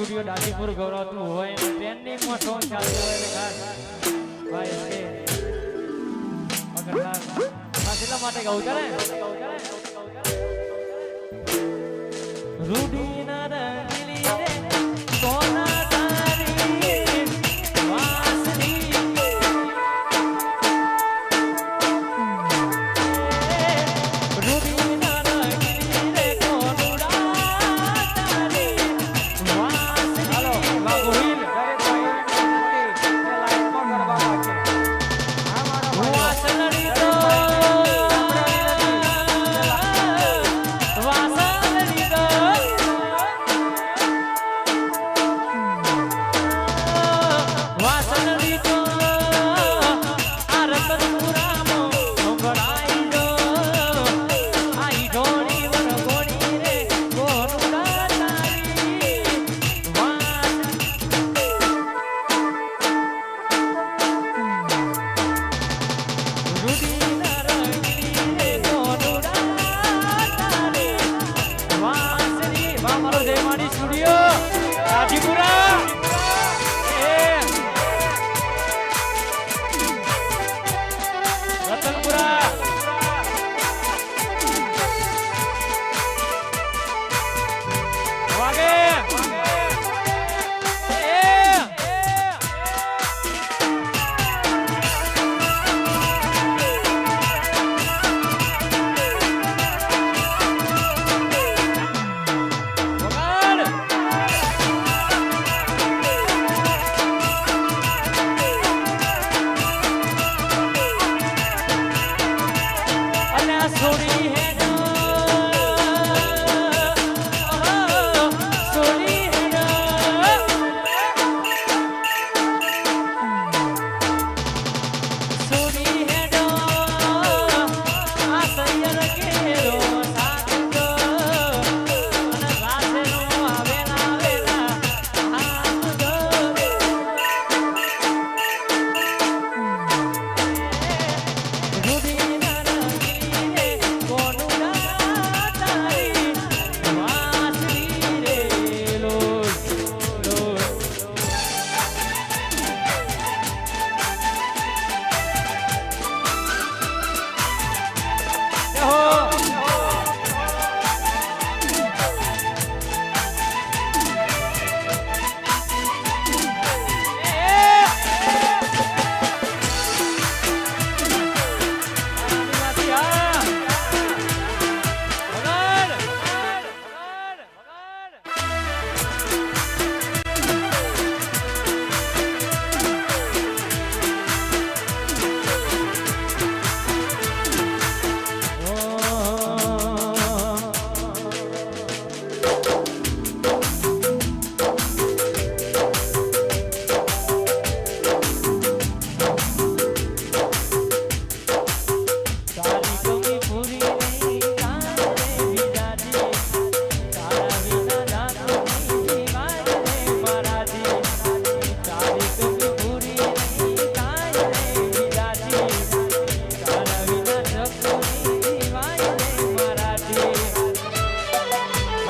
Studio દાદીપુર ગૌરવતું હોય તેની song ચાલતું હોય એટલે ખાસ. ભાઈ ઓકે પકડતા ખાસ એટલા માટે ગાવું ચાલે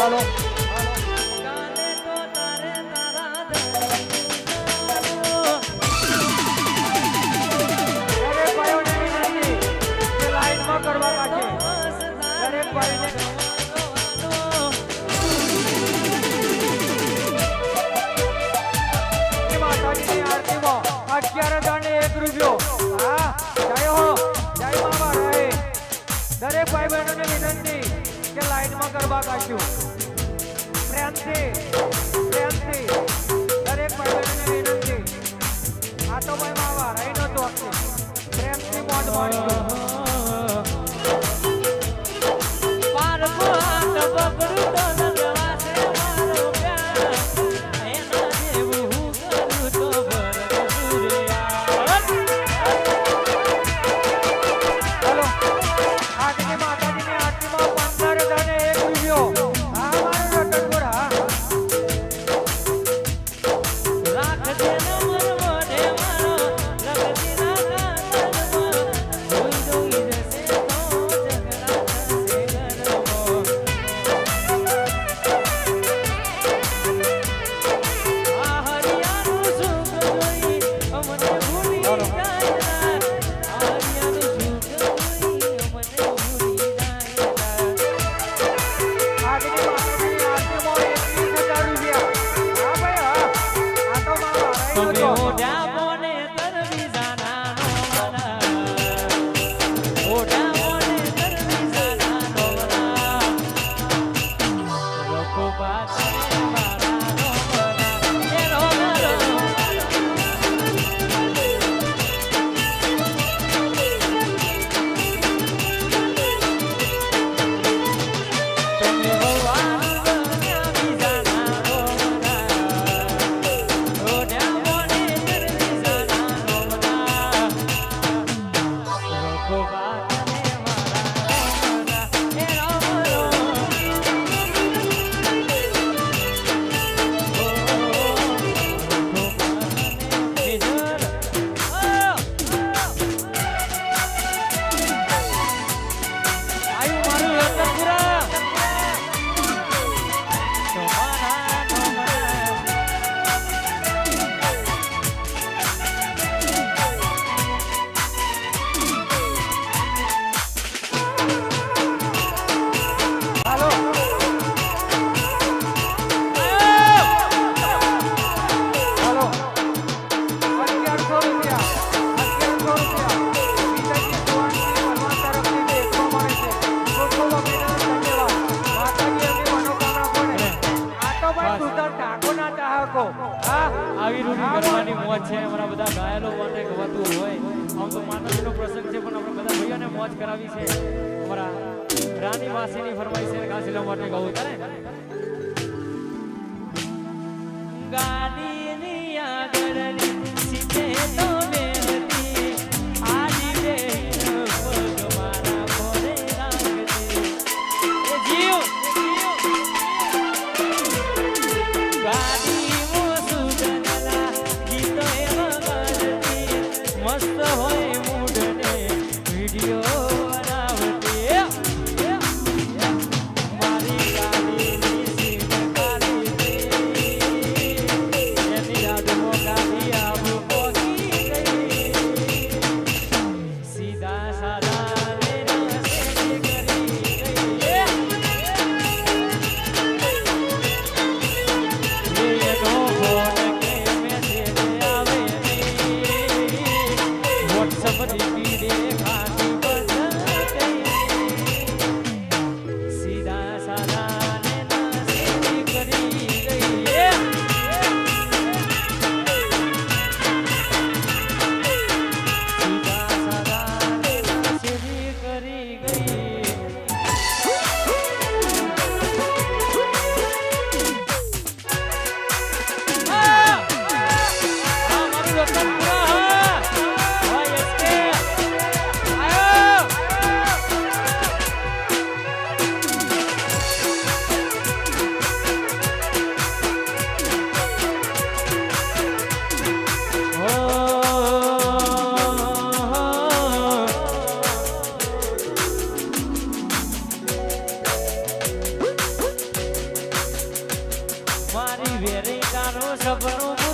あの માં ગરબા ગાઈશું. પ્રેમથી આ તો ભાઈ માવા રાઈડો તો પ્રેમથી મોઢ માણીશું ગાડીની આગળની સીટે તો વેરી તારું સપનું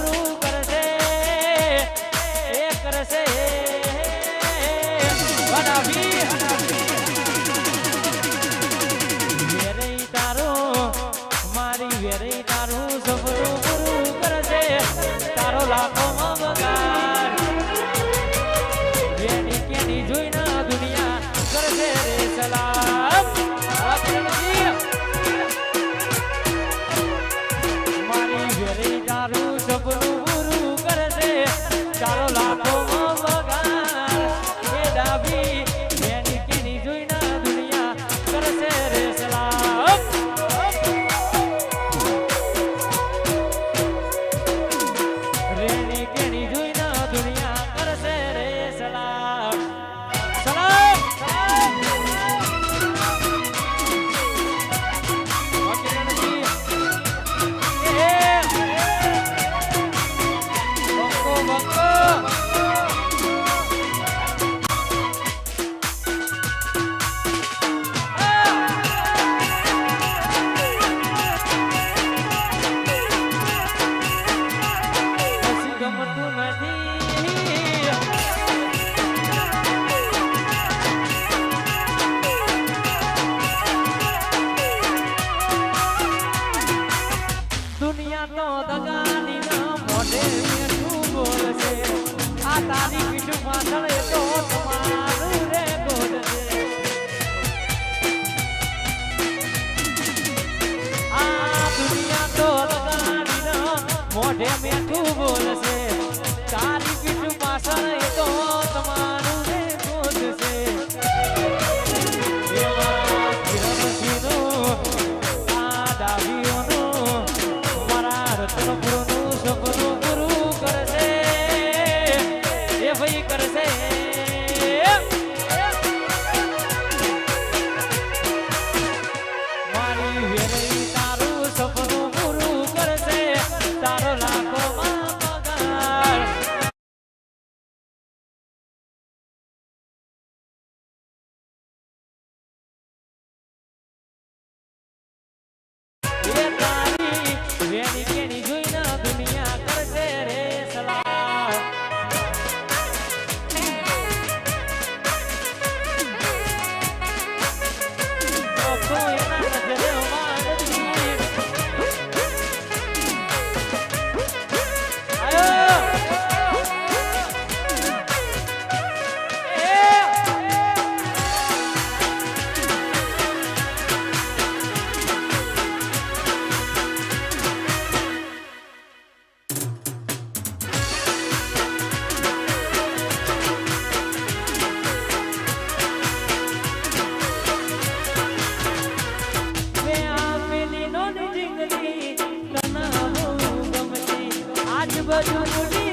But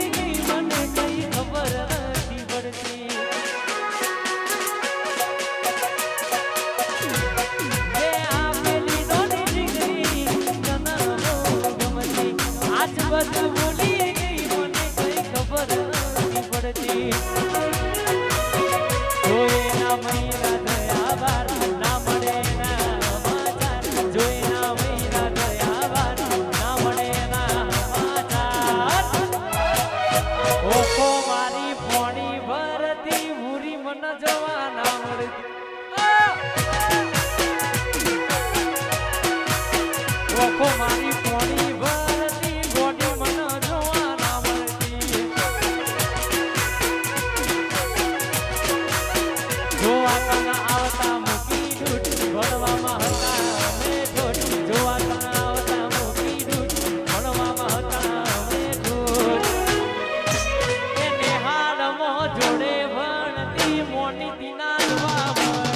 મોની દીના